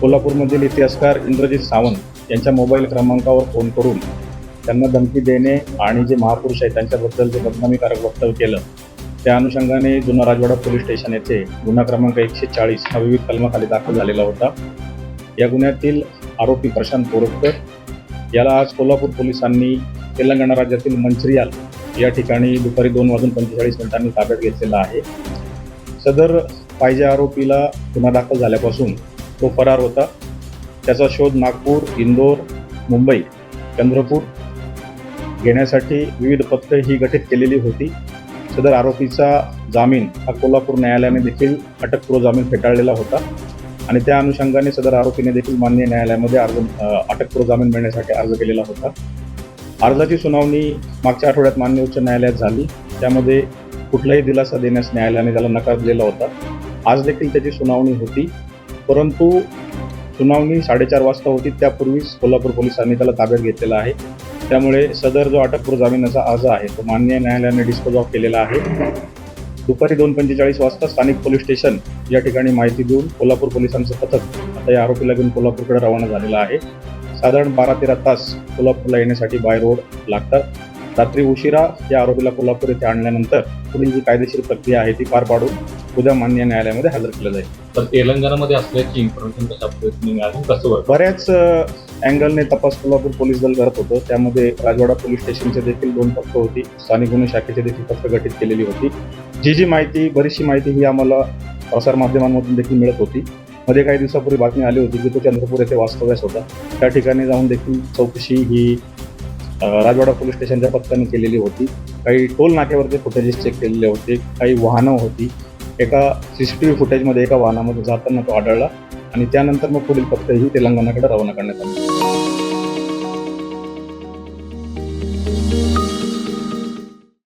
कोल्हापूरमधील इतिहासकार इंद्रजित सावंत यांच्या मोबाईल क्रमांकावर फोन करून त्यांना धमकी देणे आणि जे महापुरुष आहेत त्यांच्याबद्दल जे बदनामीकारक वक्तव्य केलं त्या अनुषंगाने जुना राजवाडा पोलीस स्टेशन येथे गुन्हा क्रमांक एकशे चाळीस हा विविध कलमाखाली दाखल झालेला होता. या गुन्ह्यातील आरोपी प्रशांत पोरटकर याला आज कोल्हापूर पोलिसांनी तेलंगणा राज्यातील मंचरियाल या ठिकाणी दुपारी दोन वाजून पंचेचाळीस मिनिटांनी ताब्यात घेतलेला आहे. सदर पाहिजे आरोपीला गुन्हा दाखल झाल्यापासून तो फरार होता. त्याचा शोध नागपूर इंदोर मुंबई चंद्रपूर घेण्यासाठी विविध पथकं ही गठीत केलेली होती. सदर आरोपीचा जामीन हा कोल्हापूर न्यायालयाने देखील अटकपूर्व जामीन फेटाळलेला होता आणि त्या अनुषंगाने सदर आरोपीने देखील मान्य न्यायालयामध्ये अर्ज अटकपूर्व जामीन मिळण्यासाठी अर्ज केलेला होता. अर्जाची सुनावणी मागच्या आठवड्यात मान्य उच्च न्यायालयात झाली. त्यामध्ये कुठलाही दिलासा देण्यास न्यायालयाने त्याला नकार दिलेला होता. आज देखील त्याची सुनावणी होती. परंतु सुनावणी साडेचार वाजता होती त्यापूर्वीच कोल्हापूर पोलिसांनी त्याला ताब्यात घेतलेला आहे. त्यामुळे सदर जो अटकपूर्व जामिनाचा अर्ज आहे तो मान्य न्यायालयाने डिस्पोज ऑफ केलेला आहे. दुपारी दोन पंचेचाळीस वाजता स्थानिक पोलीस स्टेशन या ठिकाणी माहिती देऊन कोल्हापूर पोलिसांचं पथक आता या आरोपीला घेऊन कोल्हापूरकडे रवाना झालेलं आहे. साधारण बारा तेरा तास कोल्हापूरला येण्यासाठी बाय रोड लागतात. रात्री उशिरा या आरोपीला कोल्हापूर येथे आणल्यानंतर पुढील जी कायदेशीर प्रक्रिया आहे ती पार पाडून उद्या मान्य न्यायालयामध्ये हजर केलं जाईल. तर तेलंगणामध्ये असल्याची इन्फॉर्मेशन कशा पद्धतीने मिळाली? कसं बऱ्याच अँगलने तपास कोल्हापूर पोलीस दल करत होतं. त्यामध्ये राजवाडा पोलीस स्टेशनचे देखील दोन पथकं होती. स्थानिक गुन्हे शाखेची देखील पथकं गठीत केलेली होती. जी जी माहिती बरीचशी माहिती ही आम्हाला प्रसारमाध्यमांमधून देखील मिळत होती. मध्ये काही दिवसापूर्वी बातमी आली होती की तो चंद्रपूर येथे वास्तव्यास होता. त्या ठिकाणी जाऊन देखील चौकशी ही राजवाडा पोलीस स्टेशनच्या पथकाने केलेली होती. काही टोल नाक्यावरती फुटेजेस चेक केलेले होते. काही वाहनं होती. एका सी सी टी व्ही फुटेजमध्ये एका वाहनामध्ये जाताना तो आढळला आणि त्यानंतर मग पुढील पथकही तेलंगणाकडे रवाना करण्यात आली.